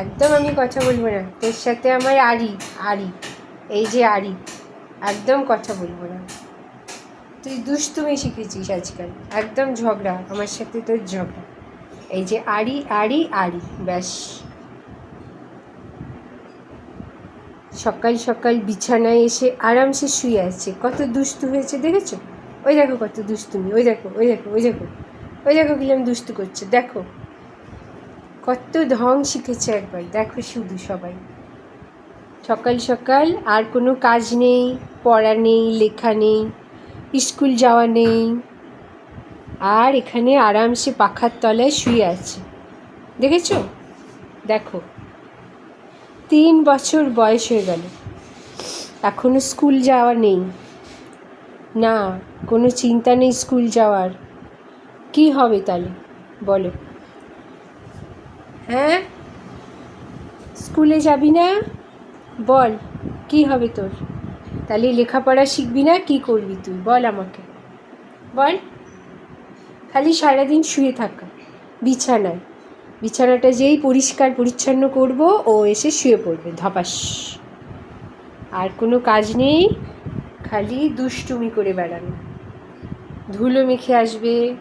একদম আমি কথা বলব না। তোর সাথে আমার আড়ি আড়ি এই যে আড়ি একদম কথা বলব না। তুই দুষ্টুমি শিখেছিস আজকাল, একদম ঝগড়া, আমার সাথে তোর ঝগড়া। এই যে আড়ি আড়ি আড়ি ব্যাস। সকাল সকাল বিছানায় এসে আরামসে শুয়ে আছে, কত দুষ্টু হয়েছে, দেখেছ? ওই দেখো কত দুষ্টুমি, ওই দেখো ওই দেখো ওই দেখো ওই দেখো কিলাম দুষ্টু করছে, দেখো। কত ঢং শিখেছে একবার। দেখো শুধু সবাই। সকাল সকাল আর কোনো কাজ নেই, পড়া নেই, লেখা নেই, স্কুল যাওয়া নেই। আর এখানে আরামসে পাখার তলায় শুয়ে আছে। দেখেছ? দেখো। তিন বছর বয়স হয়ে গেল। এখনও স্কুল যাওয়া নেই। না, কোনো চিন্তা নেই স্কুল যাওয়ার। কি হবে তাহলে? বলো। হ্যাঁ? স্কুলে যাবি না? বল, কি হবে তোর? তাহলে লেখাপড়া শিখবি না, কি করবি তুই? বল আমাকে। বল। খালি সারাদিন শুয়ে থাকা। বিছানায়। বিছানাটা যেই পরিষ্কার পরিচ্ছন্ন করব, ও এসে শুয়ে পড়বে, ধপাস। আর কোনো কাজ নেই, খালি দুষ্টুমি করে বেড়ানো। ধুলো মেখে আসবে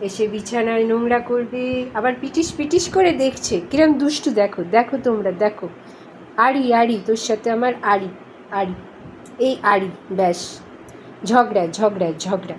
এসে বিছানায় নোংরা করবে, আবার পিটিশ পিটিস করে দেখছে। কিরম দুষ্টু, দেখো দেখো তোমরা, দেখো। আড়ি আড়ি, তোর সাথে আমার আড়ি আড়ি, এই আড়ি, ব্যাস। ঝগড়া ঝগড়া ঝগড়া।